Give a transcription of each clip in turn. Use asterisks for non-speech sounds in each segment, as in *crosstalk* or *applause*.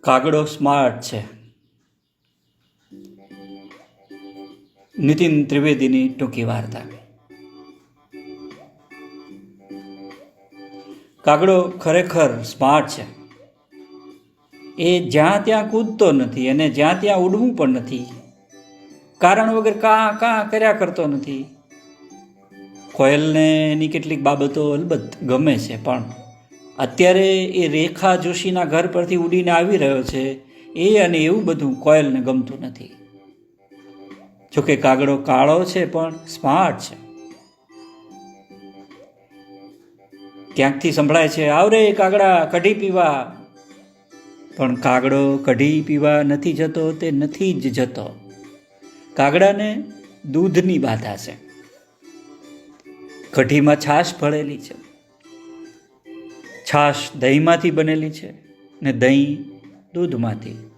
કાગડો સ્માર્ટ છે. નીતિન ત્રિવેદીની ટૂંકી વાર્તા. કાગડો ખરેખર સ્માર્ટ છે. એ જ્યાં ત્યાં કૂદતો નથી અને જ્યાં ત્યાં ઉડવું પણ નથી. કારણ વગર કાં કાં કર્યા કરતો નથી. કોયલને એની કેટલીક બાબતો અલબત્ત ગમે છે, પણ અત્યારે એ રેખા જોશીના ઘર પરથી ઉડીને આવી રહ્યો છે, એ અને એવું બધું કોયલને ગમતું નથી. જોકે કાગડો કાળો છે, પણ સ્માર્ટ છે. ક્યાંકથી સંભળાય છે, આવરે કાગડા કઢી પીવા. પણ કાગડો કઢી પીવા નથી જતો, તે નથી જ જતો. કાગડાને દૂધની બાધા છે. કઢીમાં છાશ ભળેલી છે. છાશ દહીંમાંથી બનેલી છે ને દહીં દૂધમાંથી.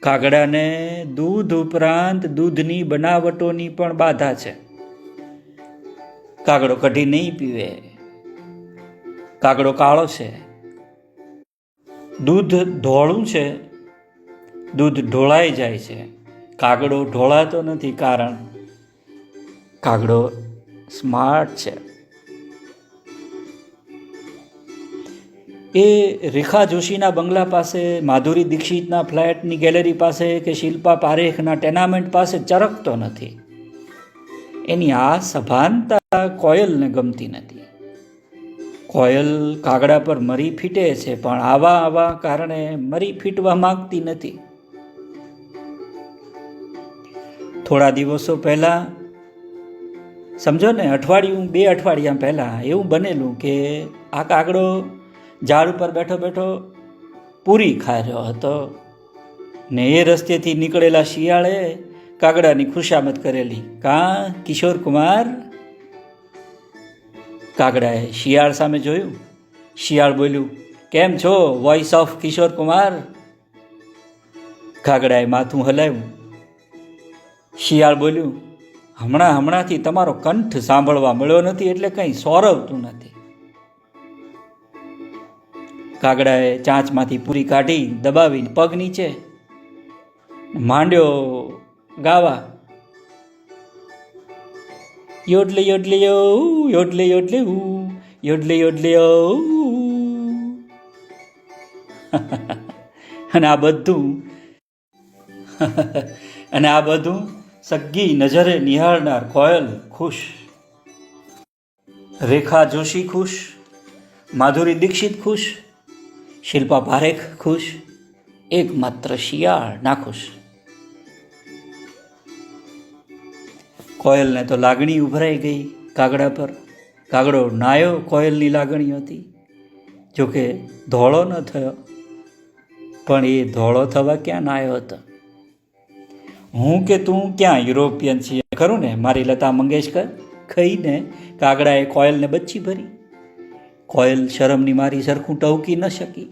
કાગડાને દૂધ ઉપરાંત દૂધની બનાવટોની પણ બાધા છે. કાગડો કઢી નહીં પીવે. કાગડો કાળો છે. દૂધ ધોળું છે. દૂધ ઢોળાઈ જાય છે. કાગડો ઢોળાતો નથી કારણ કાગડો સ્માર્ટ છે. એ રેખા જોશીના બંગલા પાસે, માધુરી દીક્ષિતના ફ્લેટની ગેલેરી પાસે કે શિલ્પા પારેખના ટેનામેન્ટ પાસે ચરકતો નથી. એની આ સભાનતા કોયલને ગમતી નથી. કોયલ કાગડા પર મરી ફીટે છે, પણ આવા આવા કારણે મરી ફીટવા માંગતી નથી. થોડા દિવસો પહેલાં સમજો ને અઠવાડિયું, બે અઠવાડિયા પહેલાં એવું બનેલું કે આ કાગડો ઝાડ ઉપર બેઠો બેઠો પૂરી ખાઈ રહ્યો હતો. ને એ રસ્તેથી નીકળેલા શિયાળે કાગડાની ખુશામત કરેલી, કાં, કિશોર કુમાર? કાગડાએ શિયાળ સામે જોયું. શિયાળ બોલ્યું, કેમ છો વોઇસ ઓફ કિશોર કુમાર? કાગડાએ માથું હલાવ્યું. શિયાળ બોલ્યું, હમણાં હમણાંથી તમારો કંઠ સાંભળવા મળ્યો નથી એટલે કંઈ સોરવતું નથી. કાગડાએ ચાંચમાંથી પૂરી કાઢી દબાવીને પગ નીચે માંડ્યો ગાવા. યોડલે યોડલે યોડલે યોડલે યોડલે યોડલે *laughs* અને આ બધું *laughs* અને આ બધું સગ્ગી નજરે નિહાળનાર કોયલ ખુશ. રેખા જોશી ખુશ. માધુરી દીક્ષિત ખુશ. શિલ્પા પારેખ ખુશ, એકમાત્ર શિયાળ નાખુશ કોયલને તો લાગણી ઉભરાઈ ગઈ કાગડા પર. કાગડો નાયો કોયલની લાગણી હતી. જોકે ધોળો ન થયો, પણ એ ધોળો થવા ક્યાં નાયો હતો? હું કે તું ક્યાં યુરોપિયન છીએ? ખરું ને, મારી લતા મંગેશકર? ખાઈને કાગડાએ કોયલને બચ્ચી ભરી. કોયલ શરમની મારી સરખું ટવકી ન શકી.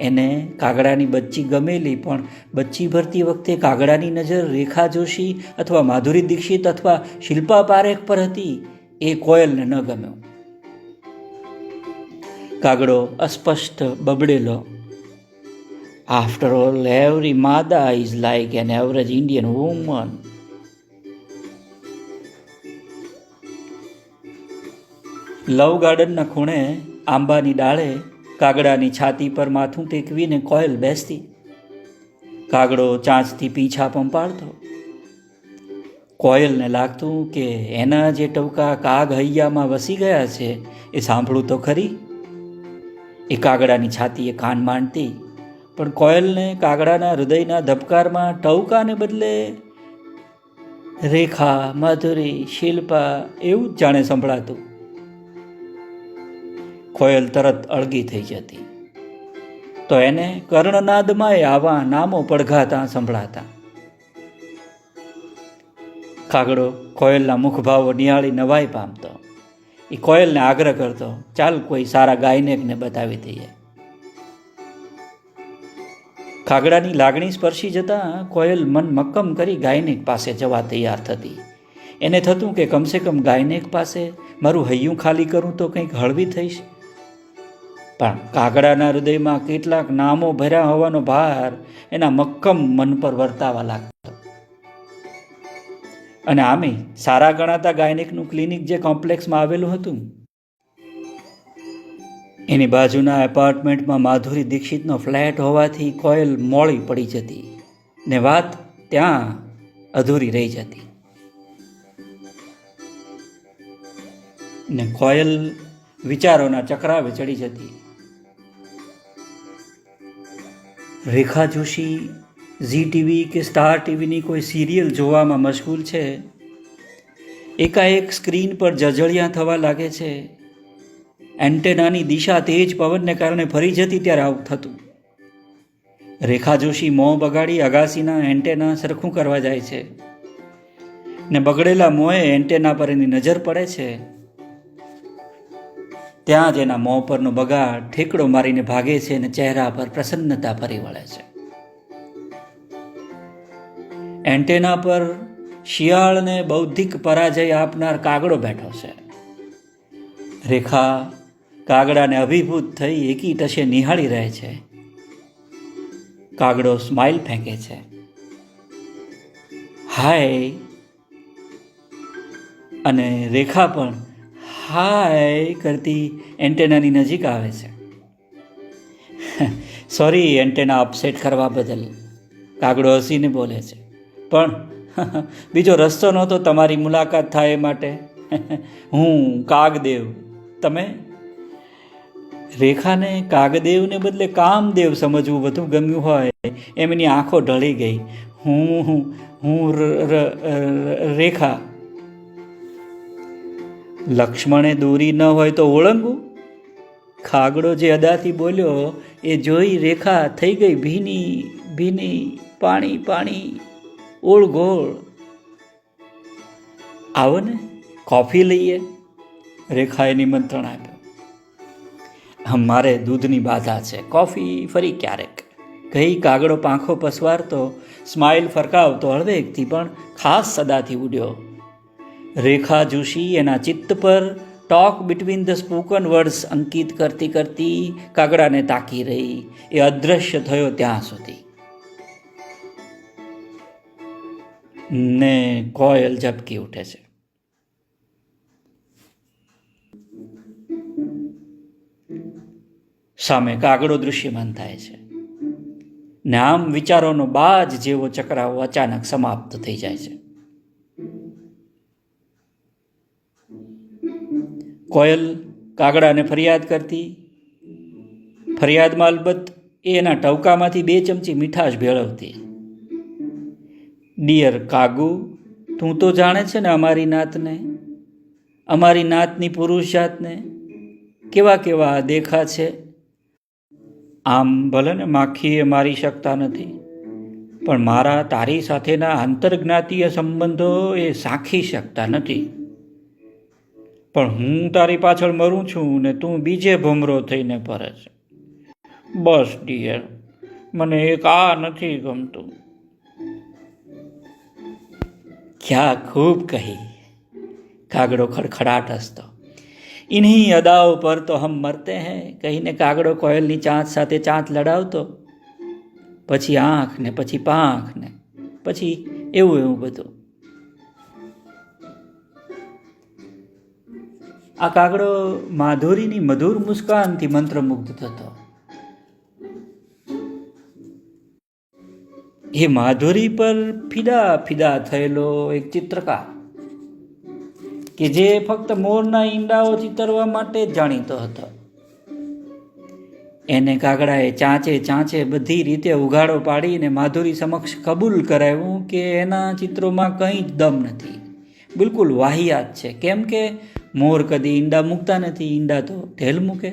એને કાગડાની બચ્ચી ગમેલી, પણ બચ્ચી ભરતી વખતે કાગડાની નજર રેખા જોશી અથવા માધુરી દીક્ષિત અથવા શિલ્પા પારેખ પર હતી, એ કોયલને ન ગમ્યો. કાગડો અસ્પષ્ટ બબડેલો. આફ્ટર ઓલ એવરી માદા is like an average Indian woman love ગાર્ડનના ખૂણે આંબાની ડાળે કાગડાની છાતી પર માથું ટેકવીને કોયલ બેસતી. કાગડો ચાંચથી પીછા પંપાડતો કોયલને લાગતું કે એના જે ટવકા કાગ હૈયામાં વસી ગયા છે, એ સાંભળું તો ખરી. એ કાગડાની છાતીએ કાન માંડતી, પણ કોયલને કાગડાના હૃદયના ધબકારમાં ટવકાને બદલે રેખા, માધુરી, શિલ્પા એવું જ જાણે સંભળાતું. કોયલ તરત અળગી થઈ જતી. તો એને કર્ણનાદમાંય આવા નામો પડઘાતા સંભળાતા. કાગડો કોયલના મુખભાવો નિહાળી નવાઈ પામતો. એ કોયલને આગ્રહ કરતો, ચાલ કોઈ સારા ગાયનેકને બતાવી દઈએ. કાગડાની લાગણી સ્પર્શી જતાં કોયલ મન મક્કમ કરી ગાયનેક પાસે જવા તૈયાર થતી. એને થતું કે કમસે કમ ગાયનેક પાસે મારું હૈયું ખાલી કરું તો કંઈક હળવી થઈશ? પણ કાગડાના હૃદયમાં કેટલાક નામો ભર્યા હોવાનો ભાર એના મક્કમ મન પર વર્તાવા લાગતો. અને આમે સારા ગણાતા ગાયનિકનું ક્લિનિક જે કોમ્પ્લેક્સમાં આવેલું હતું, એની બાજુના એપાર્ટમેન્ટમાં માધુરી દીક્ષિતનો ફ્લેટ હોવાથી કોયલ મોડી પડી જતી ને વાત ત્યાં અધૂરી રહી જતી. ને કોયલ વિચારોના ચક્રાવે ચડી જતી. રેખા જોશી, ઝી ટીવી કે સ્ટાર ટીવીની કોઈ સિરિયલ જોવામાં મશગુલ છે? એકાએક સ્ક્રીન પર જજળિયા થવા લાગે છે. એન્ટેનાની દિશા તેજ પવનને કારણે ફરી જતી ત્યારે આવું થતું. રેખા જોશી મોં બગાડી અગાસીના એન્ટેના સરખું કરવા જાય છે. ને બગડેલા મોંએ એન્ટેના પર એની નજર પડે છે. ત્યાં જ એના મોં પરનો બગાડ ઠેકડો મારીને ભાગે છે અને ચહેરા પર પ્રસન્નતા ફરી વળે છે. એન્ટેના પર શિયાળને બૌદ્ધિક પરાજય આપનાર કાગડો બેઠો છે. રેખા કાગડાને અભિભૂત થઈ એકી ટશે નિહાળી રહે છે. કાગડો સ્માઇલ ફેંકે છે. હાય! અને રેખા પણ હાય કરતી એન્ટેનાની નજીક આવે છે. સોરી એન્ટેના અપસેટ કરવા બદલ. કાગડો હસીને બોલે છે. પણ બીજો રસ્તો નહોતો તમારી મુલાકાત થાય એ માટે. હું કાગદેવ. તમે? રેખાને કાગદેવને બદલે કામદેવ સમજવું વધુ ગમ્યું હોય એમની આંખો ઢળી ગઈ. હું હું રેખા લક્ષ્મણે દોરી ન હોય તો ઓળંગું? ખાગડો જે અદાથી બોલ્યો, એ જોઈ રેખા થઈ ગઈ ભીની ભીની, પાણી પાણી ઓળગોળ આવો ને, કોફી લઈએ. રેખાએ નિમંત્રણ આપ્યું. મારે દૂધની બાધા છે. કોફી ફરી ક્યારેક. ગઈ કાગડો પાંખો પસવારતો સ્માઇલ ફરકાવતો હળવેકથી પણ ખાસ સદાથી ઉડ્યો. રેખા જોશી એના ચિત્ત પર talk between the spoken words અંકિત કરતી કરતી કાગડાને તાકી રહી. એ અદૃશ્ય થયો ત્યાં સુધી. ને કોયલ ઝબકી ઉઠે છે. સામે કાગડો દૃશ્યમાન થાય છે. ને આમ વિચારોનો બાજ જેવો ચક્રાવો અચાનક સમાપ્ત થઈ જાય છે. કોયલ કાગડાને ફરિયાદ કરતી. ફરિયાદમાં અલબત્ત એના ટવકામાંથી બે ચમચી મીઠાશ ભેળવતી. ડિયર કાગુ, તું તો જાણે છે ને અમારી નાતને. અમારી નાતની પુરુષ જાતને. કેવા કેવા દેખા છે. આમ ભલે ને માખીએ મારી શકતા નથી, પણ મારા તારી સાથેના આંતરજ્ઞાતીય સંબંધો એ સાખી શકતા નથી. પણ હું તારી પાછળ મરું છું ને તું બીજે ભમરો થઈને ફરે છે. બસ ડિયર મને એક આ નથી ગમતું. ક્યાં ખૂબ કહી. કાગડો ખડખડાટ હસતો. ઇન્हीं અદાઓ પર તો હમ મરતે હૈ, કહીને કાગડો કોયલની ચાંચ સાથે ચાંચ લડાવતો. પછી આંખ ને પછી પાંખ ને પછી એવું એવું બધું. આ કાગડો માધુરીની મધુર મુસ્કાનથી મંત્રમુગ્ધ થતો. એ માધુરી પર ફિદા ફિદા થયેલો એક ચિત્રકાર કે જે ફક્ત મોરના ઈંડાઓ ચિતરવા માટે જ જાણીતો હતો. એને કાગડાએ ચાંચે ચાંચે બધી રીતે ઉઘાડો પાડીને માધુરી સમક્ષ કબૂલ કરાવ્યું કે એના ચિત્રોમાં કંઈ જ દમ નથી. બિલકુલ વાહિયાત છે. કેમ કે મોર કદી ઈંડા મૂકતા નથી, ઈંડા તો ઢેલ મૂકે.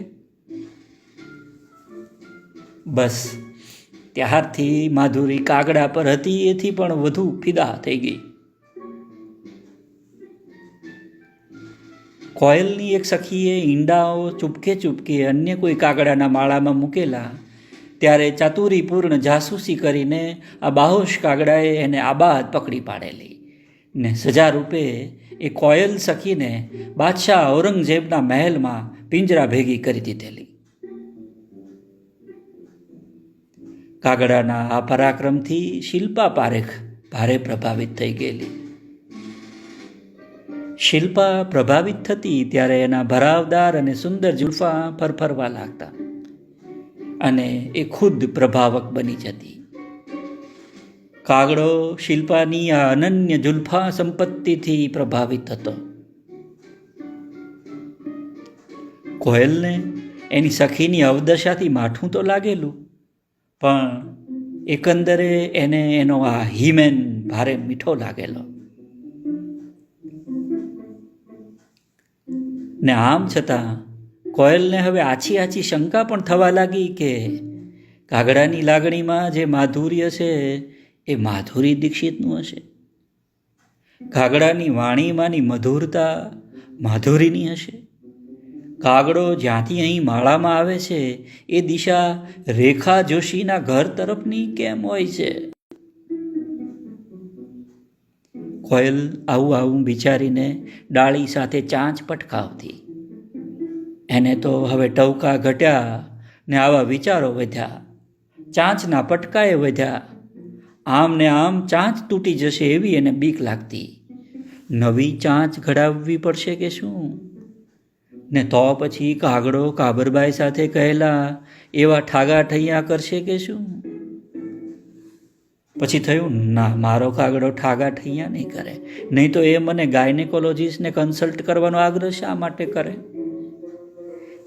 બસ, ત્યારથી માધુરી કાગડા પર હતી, એથી પણ વધુ ફિદા થઈ ગઈ. કોયલની એક સખીએ ઈંડાઓ ચૂપકે ચૂપકે અન્ય કોઈ કાગડાના માળામાં મૂકેલા. ત્યારે ચાતુરીપૂર્ણ જાસૂસી કરીને આ બાહોશ કાગડાએ એને આબાદ પકડી પાડેલી ને સજા રૂપે એ કોયલ સખીને બાદશાહ ઔરંગઝેબના મહેલમાં પિંજરા ભેગી કરી દીધેલી. કાગડાના આ પરાક્રમથી શિલ્પા પારેખ ભારે પ્રભાવિત થઈ ગયેલી. શિલ્પા પ્રભાવિત થતી ત્યારે એના ભરાવદાર અને સુંદર જુલ્ફા ફરફરવા લાગતા અને એ ખુદ પ્રભાવક બની જતી. કાગડો શિલ્પાની આ અનન્ય જુલ્ફા સંપત્તિથી પ્રભાવિત હતો. કોયલને એની સખીની અવદશાથી માઠું તો લાગેલું, પણ એકંદરે એને એનો આ હિમેન ભારે મીઠો લાગેલો. ને આમ છતાં કોયલને હવે આછી આછી શંકા પણ થવા લાગી કે કાગડાની લાગણીમાં જે માધુર્ય છે એ માધુરી દીક્ષિતનું હશે. કાગડાની વાણીમાંની મધુરતા માધુરીની હશે. કાગડો જ્યાંથી અહીં માળામાં આવે છે, એ દિશા રેખા જોશીના ઘર તરફની કેમ હોય છે? કોયલ આવું આવું વિચારીને ડાળી સાથે ચાંચ પટકાવતી. એને તો હવે ટવકા ઘટ્યા ને આવા વિચારો વધ્યા. ચાંચના પટકાએ વધ્યા. આમ ને આમ ચાંચ તૂટી જશે એવી એને બીક લાગતી. નવી ચાંચ ઘડાવવી પડશે કે શું? ને તો પછી કાગડો કાબરબાઈ સાથે કહેલા, એવા ઠાગા ઠૈયા કરશે કે શું? પછી થયું, ના, મારો કાગડો ઠાગા ઠૈયા નહીં કરે. નહીં તો એ મને ગાયનેકોલોજીસ્ટને કન્સલ્ટ કરવાનો આગ્રહ શા માટે કરે?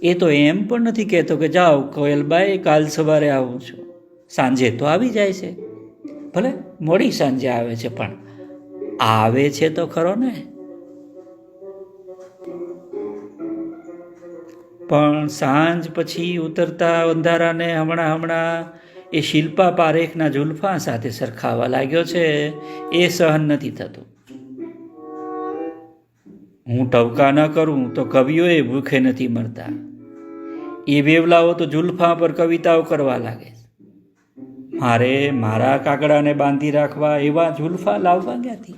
એ તો એમ પણ નથી કહેતો કે, જાઓ, કોયલબાઈ, કાલ સવારે આવું છું. સાંજે તો આવી જાય છે. ભલે મોડી સાંજે આવે છે, પણ આવે છે તો ખરો ને? પણ સાંજ પછી ઉતરતા અંધારાને હમણાં હમણાં એ શિલ્પા પારેખના જુલ્ફા સાથે સરખાવા લાગ્યો છે, એ સહન નથી થતું. હું ટવકા ન કરું તો કવિઓએ ભૂખે નથી મરતા. એ વેવલાઓ તો જુલ્ફા પર કવિતાઓ કરવા લાગે. મારે મારા કાગડાને બાંધી રાખવા એવા જુલ્ફા લાવવા ક્યાંથી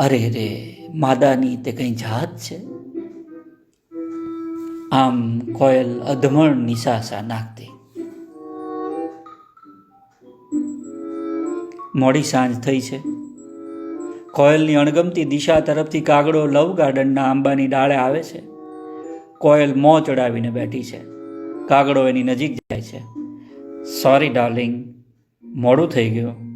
અરે રે, માદાની તે કંઈ જાત છે? આમ કોયલ અધમણ નિશાસા નાખતી. મોડી સાંજ થઈ છે. કોયલની અણગમતી દિશા તરફથી કાગડો લવ ગાર્ડનના આંબાની ડાળે આવે છે. કોયલ મોં ચડાવીને બેઠી છે. કાગડો એની નજીક જાય છે. સોરી ડાર્લિંગ મોડું થઈ ગયું.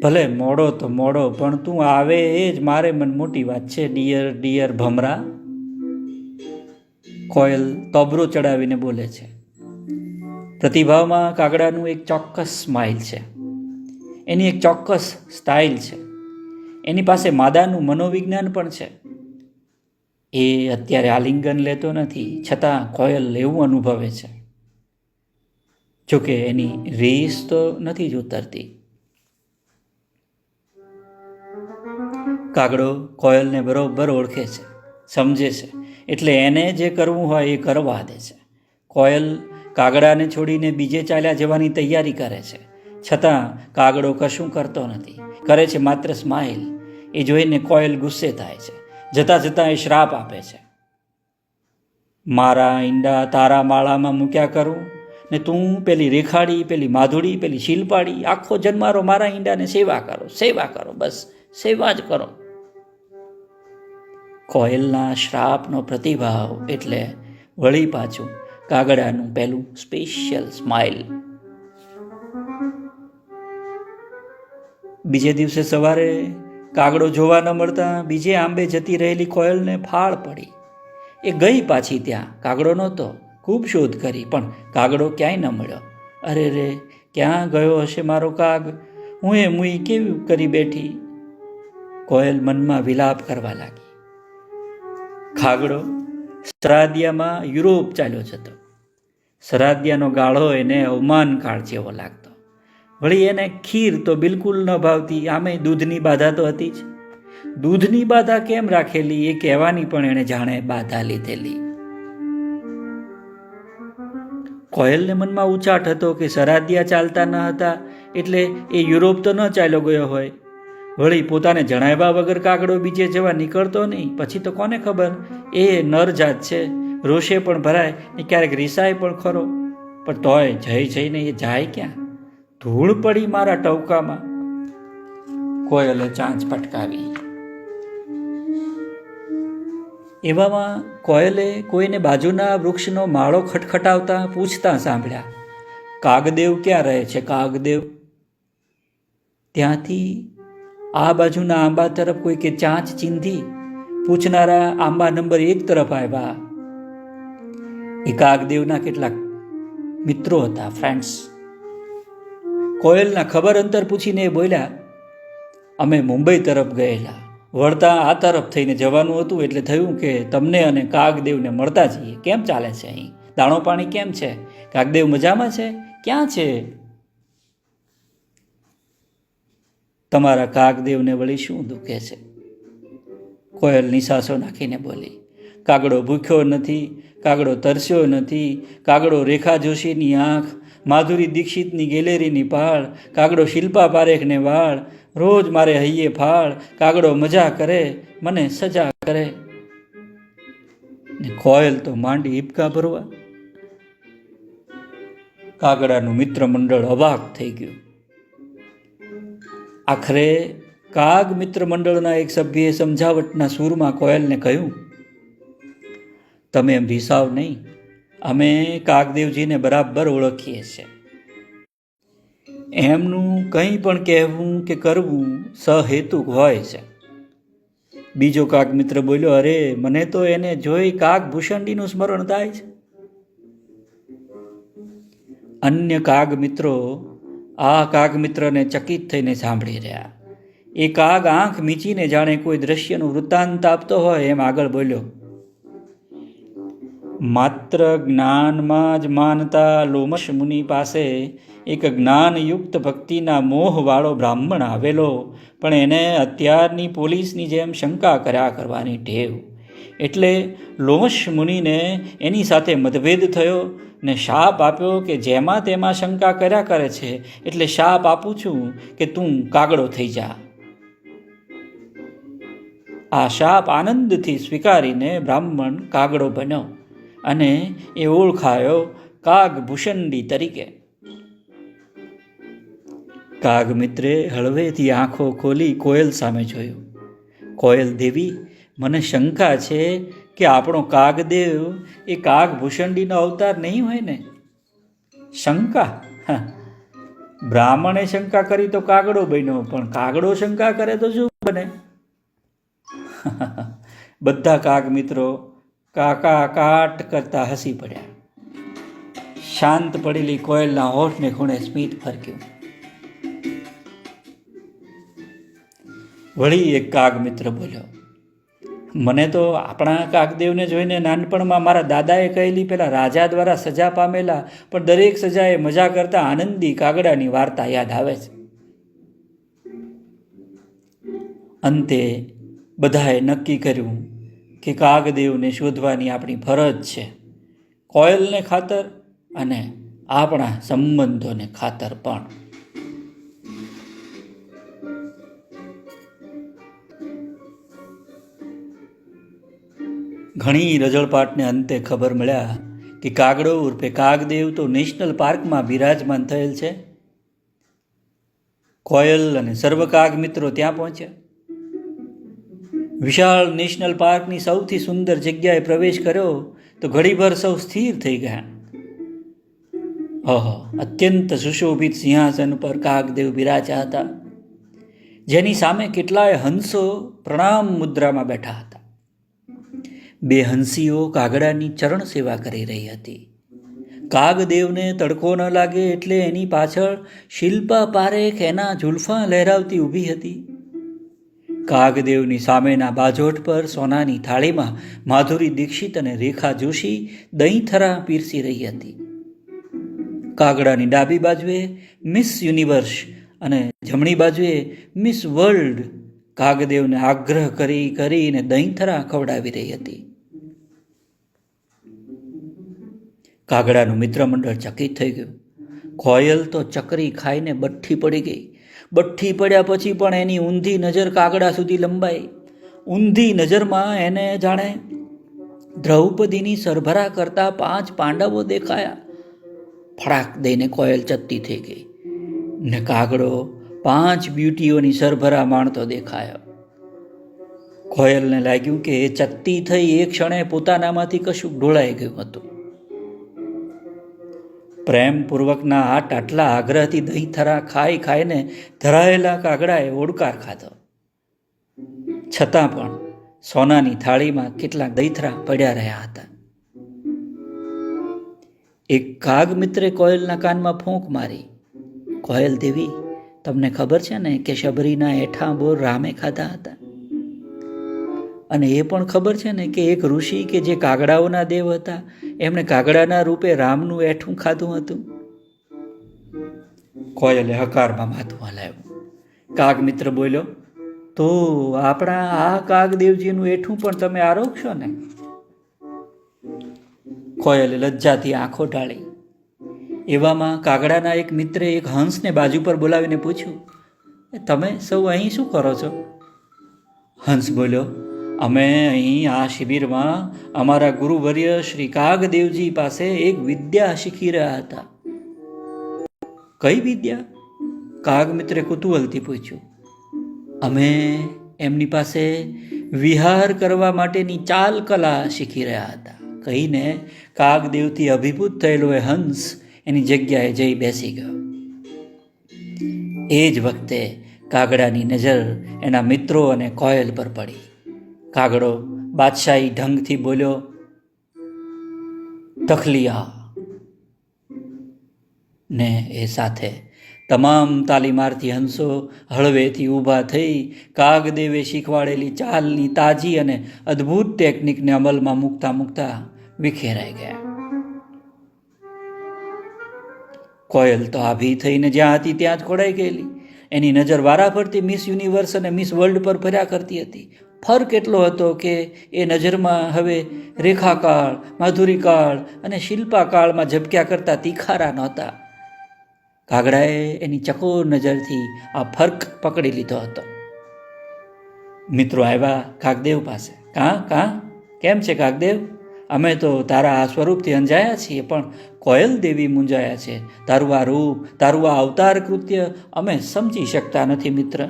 ભલે મોડો તો મોડો, પણ તું આવે એ જ મારે મન મોટી વાત છે ડિયર ડિયર ભમરા. કોયલ તબરો ચડાવીને બોલે છે. પ્રતિભાવમાં કાગડાનું એક ચોક્કસ સ્માઇલ છે. એની એક ચોક્કસ સ્ટાઇલ છે. એની પાસે માદાનું મનોવિજ્ઞાન પણ છે. એ અત્યારે આલિંગન લેતો નથી, છતાં કોયલ એવું અનુભવે છે. જોકે એની રેસ તો નથી જ ઉતરતી. કાગડો કોયલને બરોબર ઓળખે છે, સમજે છે, એટલે એને જે કરવું હોય એ કરવા દે છે. કોયલ કાગડાને છોડીને બીજે ચાલ્યા જવાની તૈયારી કરે છે. છતાં કાગડો કશું કરતો નથી, કરે છે માત્ર સ્માઇલ એ જોઈને કોયલ ગુસ્સે થાય છે, જતાં જતાં એ શ્રાપ આપે છે. મારા ઈંડા તારા માળામાં મૂક્યા કરું? ને તું, પેલી રેખાડી, પેલી માધુડી, પેલી શિલ્પાડી, આખો જન્મારો મારા ઈંડાને સેવા કરો સેવા કરો, બસ, સેવા જ કરો. કોયલના શ્રાપનો પ્રતિભાવ એટલે વળી પાછું કાગડાનું પહેલું સ્પેશિયલ સ્માઇલ બીજે દિવસે સવારે કાગડો જોવા ન મળતા બીજે આંબે જતી રહેલી કોયલને ફાળ પડી. એ ગઈ પાછી ત્યાં, કાગડો નહોતો. ખૂબ શોધ કરી, પણ કાગડો ક્યાંય ન મળ્યો. અરે રે, ક્યાં ગયો હશે મારો કાગ? હું એ મુઈ કેવી કરી બેઠી? કોયલ મનમાં વિલાપ કરવા લાગી. ખાગડો સરાદિયામાં યુરોપ ચાલ્યો જતો. સરાદિયાનો ગાળો એને અવમાન કાળ જેવો લાગતો. વળી એને ખીર તો બિલકુલ ન ભાવતી, આમે દૂધની બાધા તો હતી જ. દૂધની બાધા કેમ રાખેલી એ કહેવાની પણ એણે જાણે બાધા લીધેલી. કોયલને મનમાં ઉચાટ હતો કે સરાદિયા ચાલતા ન હતા, એટલે એ યુરોપ તો ન ચાલ્યો ગયો હોય. વળી પોતાને જણાવ્યા વગર કાગડો બીજે જવા નીકળતો નહીં. પછી તો કોને ખબર? એ નર જાત છે. રોષે પણ ભરાય ને ક્યારેક રીસાય પણ ખરો. પણ તોય જઈ જઈને એ જાય ક્યાં? ધૂળ પડી મારા ટવકામાં. કોયલે ચાંચ પટકાવી. એવામાં કોયલે કોઈને બાજુના વૃક્ષનો માળો ખટખટાવતા પૂછતા સાંભળ્યા, કાગદેવ ક્યાં રહે છે, કાગદેવ? ત્યાંથી આ બાજુના આંબા તરફ કોઈ કે ચાંચ ચીંધી પૂછનારા આંબા નંબર એક તરફ આવ્યા. એ કાગદેવના કેટલાક મિત્રો હતા ફ્રેન્ડ્સ કોયલના ખબર અંતર પૂછીને એ બોલ્યા, અમે મુંબઈ તરફ ગયેલા. વળતા આ તરફ થઈને જવાનું હતું એટલે થયું કે તમને અને કાગદેવને મળતા જઈએ. કેમ ચાલે છે અહીં? દાણો પાણી કેમ છે? કાગદેવ મજામાં છે? ક્યાં છે? તમારા કાગદેવને વળી શું દુખે છે? કોયલ નિશાસો નાખીને બોલી, કાગડો ભૂખ્યો નથી, કાગડો તરસ્યો નથી, કાગડો રેખા જોશીની આંખ, માધુરી દીક્ષિતની ગેલેરીની પાળ, કાગડો શિલ્પા પારેખને વાળ રોજ મારે હૈયે ફાળ કાગડો મજા કરે, મને સજા કરે. કોયલ તો માંડી હિપકા ભરવા. કાગડાનું મિત્ર મંડળ અવાક થઈ ગયું. આખરે કાગ મિત્ર મંડળના એક સભ્યએ સમજાવટના સૂરમાં કોયલને કહ્યું, તમે એમ ભીસાવ નહીં. અમે કાગદેવજીને બરાબર ઓળખીએ છીએ. એમનું કંઈ પણ કહેવું કે કરવું સહેતુક હોય છે. બીજો કાક મિત્ર બોલ્યો, અરે, મને તો એને જોઈ કાગ ભૂષણડીનું સ્મરણ થાય છે. અન્ય કાગ મિત્રો આ કાગ મિત્રને ચકિત થઈને સાંભળી રહ્યા. એ કાગ આંખ મીચીને જાણે કોઈ દ્રશ્યનું વૃત્તાંત આપતો હોય એમ આગળ બોલ્યો માત્ર જ્ઞાનમાં જ માનતા લોમશ મુનિ પાસે એક જ્ઞાનયુક્ત ભક્તિના મોહવાળો બ્રાહ્મણ આવેલો, પણ એને અત્યારની પોલીસની જેમ શંકા કર્યા કરવાની ટેવ. એટલે લોમશ મુનિને એની સાથે મતભેદ થયો ને શાપ આપ્યો કે જેમાં તેમાં શંકા કર્યા કરે છે, એટલે શાપ આપું છું કે તું કાગડો થઈ જા. આ શાપ આનંદથી સ્વીકારીને બ્રાહ્મણ કાગડો બન્યો. અને એ ઓળખાયો કાગ ભૂષંડી તરીકે. કાગ મિત્રે હળવેથી આંખો ખોલી કોયલ સામે જોયું. કોયલ દેવી, મને શંકા છે કે આપણો કાગદેવ એ કાગ ભૂષંડીનો અવતાર નહીં હોય ને? શંકા. બ્રાહ્મણે શંકા કરી તો કાગડો બન્યો, પણ કાગડો શંકા કરે તો શું બને? *laughs* બધા કાગ મિત્રો કાકા કાટ કરતા હસી પડ્યા. શાંત પડેલી કોયલના હોઠને ખૂણે સ્મિત ફરક્યું. વળી એક કાગ મિત્ર બોલ્યો, મને તો આપણા કાગદેવને જોઈને નાનપણમાં મારા દાદાએ કહેલી પેલા રાજા દ્વારા સજા પામેલા, પણ દરેક સજાએ મજા કરતા આનંદી કાગડાની વાર્તા યાદ આવે છે. અંતે બધાએ નક્કી કર્યું કે કાગદેવને શોધવાની આપણી ફરજ છે. કોયલને ખાતર અને આપણા સંબંધોને ખાતર પણ. ઘણી રજળપાટને અંતે ખબર મળ્યા કે કાગડો ઉર્ફે કાગદેવ તો નેશનલ પાર્કમાં બિરાજમાન થયેલ છે. કોયલ અને સર્વ કાગ મિત્રો ત્યાં પહોંચ્યા. વિશાળ નેશનલ પાર્કની સૌથી સુંદર જગ્યાએ પ્રવેશ કર્યો તો ઘડીભર સૌ સ્થિર થઈ ગયા. ઓહો, અત્યંત સુશોભિત સિંહાસન પર કાગદેવ બિરાજા હતા. જેની સામે કેટલાય હંસો પ્રણામ મુદ્રામાં બેઠા હતા. બે હંસીઓ કાગડાની ચરણ સેવા કરી રહી હતી. કાગદેવને તડકો ન લાગે એટલે એની પાછળ શિલ્પા પારેખ એના ઝુલ્ફા લહેરાવતી ઊભી હતી. કાગદેવની સામેના બાજોટ પર સોનાની થાળીમાં માધુરી દીક્ષિત અને રેખા જોશી દહીંથરા પીરસી રહી હતી. કાગડાની ડાબી બાજુએ મિસ યુનિવર્સ અને જમણી બાજુએ મિસ વર્લ્ડ કાગદેવને આગ્રહ કરી કરીને દહીંથરા ખવડાવી રહી હતી. કાગડાનું મિત્રમંડળ ચકિત થઈ ગયું. કોયલ તો ચકરી ખાઈને બઠ્ઠી પડી ગઈ. બઠ્ઠી પડ્યા પછી પણ એની ઊંધી નજર કાગડા સુધી લંબાઈ. ઊંધી નજરમાં એને જાણે દ્રૌપદીની સરભરા કરતા પાંચ પાંડવો દેખાયા. ફડાક દઈને કોયલ ચત્તી થઈ ગઈ. ને કાગડો પાંચ બ્યુટીઓની સરભરા માણતો દેખાયો. કોયલને લાગ્યું કે એ ચત્તી થઈ એ ક્ષણે પોતાનામાંથી કશુંક ઢોળાઈ ગયું હતું. પ્રેમપૂર્વકના આટ આટલા આગ્રહથી દહીં થરા ખાઈ ખાઈને ધરાયેલા કાગડાએ ઓડકાર ખાધો. છતાં પણ સોનાની થાળીમાં કેટલાક દહીથરા પડ્યા રહ્યા હતા. એક કાગ મિત્રે કોયલના કાનમાં ફૂંક મારી. કોયલ દેવી, તમને ખબર છે ને કે શબરીના એઠા બોર રામે ખાધા હતા? અને એ પણ ખબર છે ને કે એક ઋષિ કે જે કાગડાઓના દેવ હતા, એમણે કાગડાના રૂપે રામનું એઠું ખાધું હતું. કોયલે હકારમાં માથું હલાવ્યું. કાગ મિત્ર બોલ્યો, તો આપણા આ કાગદેવજીનું એઠું પણ તમે આરોગશો ને? કોયલે લજ્જાથી આંખો ઢાળી. એવામાં કાગડાના એક મિત્રે એક હંસને બાજુ પર બોલાવીને પૂછ્યું, તમે સૌ અહીં શું કરો છો? હંસ બોલ્યો અમે અહીં આ શિબિરમાં અમારા ગુરુવર્ય શ્રી કાગદેવજી પાસે એક વિદ્યા શીખી રહ્યા હતા. કઈ વિદ્યા? કાગ મિત્રે કુતૂહલથી પૂછ્યું. અમે એમની પાસે વિહાર કરવા માટેની ચાલ કલા શીખી રહ્યા હતા. કહીને કાગદેવથી અભિભૂત થયેલો એ હંસ એની જગ્યાએ જઈ બેસી ગયો. એ જ વખતે કાગડાની નજર એના મિત્રો અને કોયલ પર પડી. કાગડો બાદશાહી ઢંગથી બોલ્યો, તખલિયા. ને એ સાથે તમામ તાલીમાર્થી હંસો હળવેથી ઊભા થઈ કાગદેવે શીખવાડેલી ચાલની તાજી અને અદ્ભુત ટેકનિકને અમલમાં મૂકતા મૂકતા વિખેરાઈ ગયા. કોયલ તો આભી થઈને જ્યાં હતી ત્યાં જ ખોડાઈ ગયેલી. એની નજર વારાફરતી મિસ યુનિવર્સ અને મિસ વર્લ્ડ પર ફર્યા કરતી હતી. ફર્ક એટલો હતો કે એ નજરમાં હવે રેખાકાળ, માધુરીકાળ અને શિલ્પાકાળમાં ઝબક્યા કરતા તીખારા નહોતા. કાગડાએ એની ચકોર નજરથી આ ફર્ક પકડી લીધો હતો. મિત્રો આવ્યા કાગદેવ પાસે. કાં કાં? કેમ છે કાગદેવ અમે તો તારા આ સ્વરૂપથી અંજાયા છીએ, પણ કોયલ દેવી મૂંઝાયા છે. તારું આ રૂપ, તારું આ અવતાર કૃત્ય અમે સમજી શકતા નથી, મિત્ર.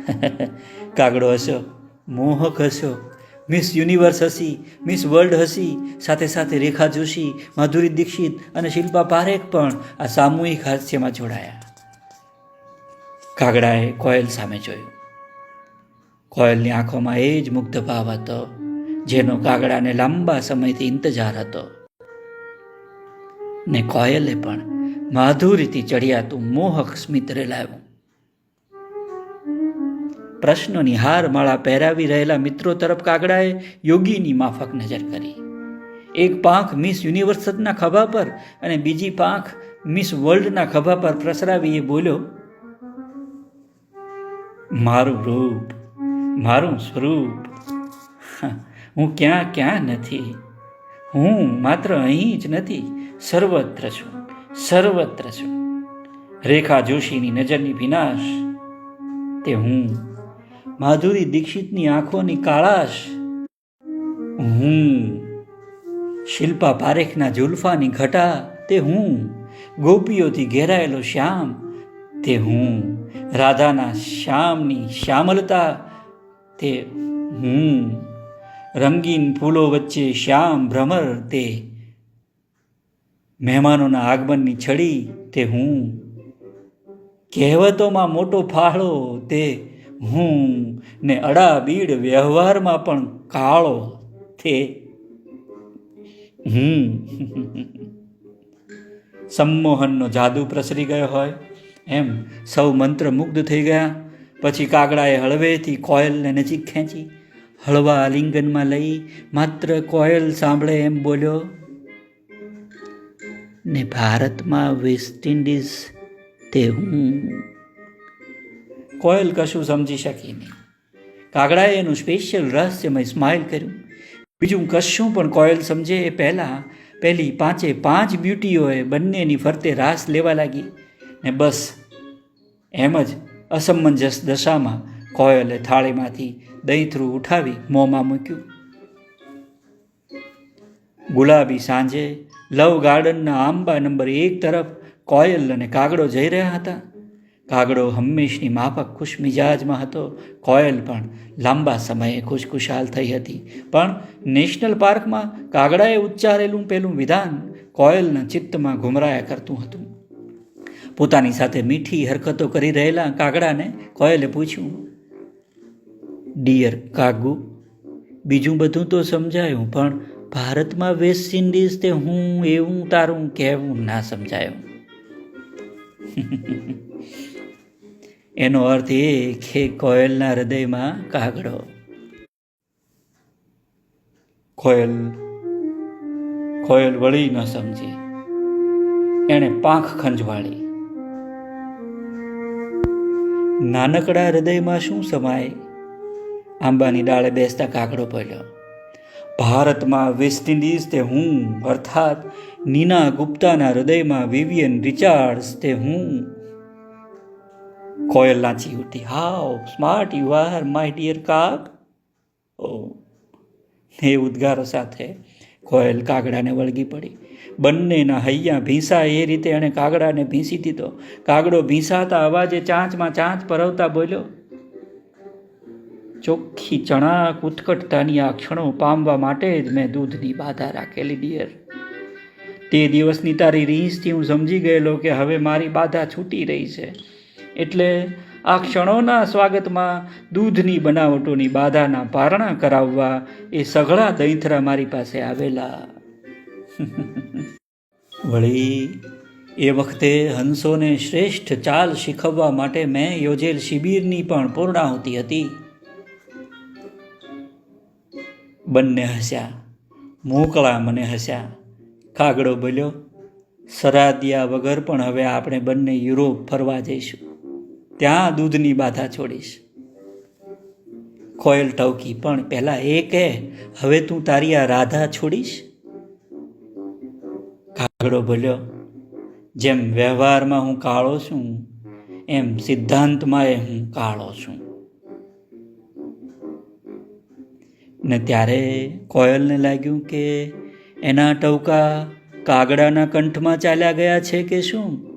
*laughs* કાગડો હસ્યો મોહક હસ્યો મિસ યુનિવર્સ હસી મિસ વર્લ્ડ હસી સાથે સાથે રેખા જોશી, માધુરી દીક્ષિત અને શિલ્પા પારેખ પણ આ સામૂહિક હાસ્યમાં જોડાયા. કાગડાએ કોયલ સામે જોયું. કોયલની આંખોમાં એ જ મુગ્ધ ભાવ હતો, જેનો કાગડાને લાંબા સમયથી ઇંતજાર હતો. ને કોયલે પણ માધુરીથી ચડિયાતું મોહક સ્મિત રેલાવ્યું પ્રશ્નોની હાર માળા પહેરાવી રહેલા મિત્રો તરફ કાગડાએ યોગીની માફક નજર કરી. એક પાંખ મિસ યુનિવર્સના ખભા પર અને બીજી પાંખ મિસ વર્લ્ડના ખભા પર પ્રસરાવી એ બોલ્યો, મારું રૂપ, મારું સ્વરૂપ. હું ક્યાં ક્યાં નથી. હું માત્ર અહીં જ નથી, સર્વત્ર છું સર્વત્ર છું. રેખા જોશીની નજરની વિનાશ તે હું માધુરી દીક્ષિતની આંખોની કાળાશ. હું શિલ્પા પારેખના જુલ્ફાની ઘટા, તે હું ગોપીઓથી ઘેરાયેલો શ્યામ, તે હું રાધાના શ્યામની શ્યામલતા, તે હું રંગીન ફૂલો વચ્ચે શ્યામ ભ્રમર, તે મહેમાનોના આગમનની છડી, તે હું કહેવતોમાં મોટો ફાળો, તે હું ને અડાબીડ વ્યવહારમાં પણ કાળો થે. હું સંમોહનનો જાદુ પ્રસરી ગયો હોય. એમ સૌ મંત્રમુગ્ધ થઈ ગયા. પછી કાગડાએ હળવેથી કોયલને નજીક ખેંચી હળવા આલિંગનમાં લઈ માત્ર કોયલ સાંભળે એમ બોલ્યો, ને ભારતમાં વેસ્ટ ઇન્ડિઝ તે હું કોયલ કશું સમજી શકી નહીં. કાગડાએ એનું સ્પેશિયલ રહસ્યમય સ્માઇલ કર્યું. બીજું કશું પણ કોયલ સમજે એ પહેલાં પહેલી પાંચે પાંચ બ્યુટીઓએ બંનેની ફરતે રાસ લેવા લાગી ને બસ એમ જ અસમંજસ દશામાં કોયલે થાળીમાંથી દહીથરું ઉઠાવી મોંમાં મૂક્યું. ગુલાબી સાંજે લવ ગાર્ડનના આંબા નંબર એક તરફ કોયલ અને કાગડો જઈ રહ્યા હતા. કાગડો હંમેશની માફક ખુશ મિજાજમાં હતો. કોયલ પણ લાંબા સમયે ખુશખુશાલ થઈ હતી. પણ નેશનલ પાર્કમાં કાગડાએ ઉચ્ચારેલું પેલું વિધાન કોયલના ચિત્તમાં ઘુમરાયા કરતું હતું. પોતાની સાથે મીઠી હરકતો કરી રહેલા કાગડાને કોયલે પૂછ્યું, ડિયર કાગુ, બીજું બધું તો સમજાયું, પણ ભારતમાં વેસ્ટ ઇન્ડિઝ તે હું, એવું તારું કહેવું ના સમજાયું. *laughs* એનો અર્થ એ કે કોયલના હૃદયમાં કાગડો. કોયલ કોયલ વળી ન સમજી. એણે પાંખ ખંજવાળી. નાનકડા હૃદયમાં શું સમાય? આંબાની ડાળે બેસતા કાગડો પડ્યો. ભારતમાં વેસ્ટ ઇન્ડિઝ તે હું, અર્થાત નીના ગુપ્તાના હૃદયમાં વિવિયન રિચાર્ડ્સ તે હું. કોયલ નાચી ઉઠી how smart you are, my dear Kag ઓ. એ ઉદ્ગારો સાથે કોયલ કાગડાને વળગી પડી. બંનેના હૈયા ભીંસા એ રીતે એણે કાગડાને ભીંસી દીધો. કાગડો ભીંસાતા અવાજે ચાંચમાં ચાંચ પરવતા બોલ્યો, ચોખ્ખી ચણાક ઉત્કટતાની આ ક્ષણો પામવા માટે જ મેં દૂધની બાધા રાખેલી, ડિયર. તે દિવસની તારી રીંસથી હું સમજી ગયેલો કે હવે મારી બાધા છૂટી રહી છે. એટલે આ ક્ષણોના સ્વાગતમાં દૂધની બનાવટોની બાધાના પારણા કરાવવા એ સઘળા દૈંથરા મારી પાસે આવેલા. વળી, એ વખતે હંસોને શ્રેષ્ઠ ચાલ શીખવવા માટે મેં યોજેલ શિબિરની પણ પૂર્ણાહુતિ હતી. બંને હસ્યા, મોકળા મને હસ્યા. કાગડો બોલ્યો, સરાદિયા વગર પણ હવે આપણે બંને યુરોપ ફરવા જઈશું. ત્યાં દૂધની બાધા છોડીશ. કોયલ ટવકી, પણ પહેલાં એ કહે, હવે તું તારી આ રાધા છોડીશ? કાગડો બોલ્યો, જેમ વ્યવહારમાં હું કાળો છું, એમ સિદ્ધાંતમાં હું કાળો છું. ને ત્યારે કોયલને લાગ્યું કે એના ટવકા કાગડાના કંઠમાં ચાલ્યા ગયા છે કે શું?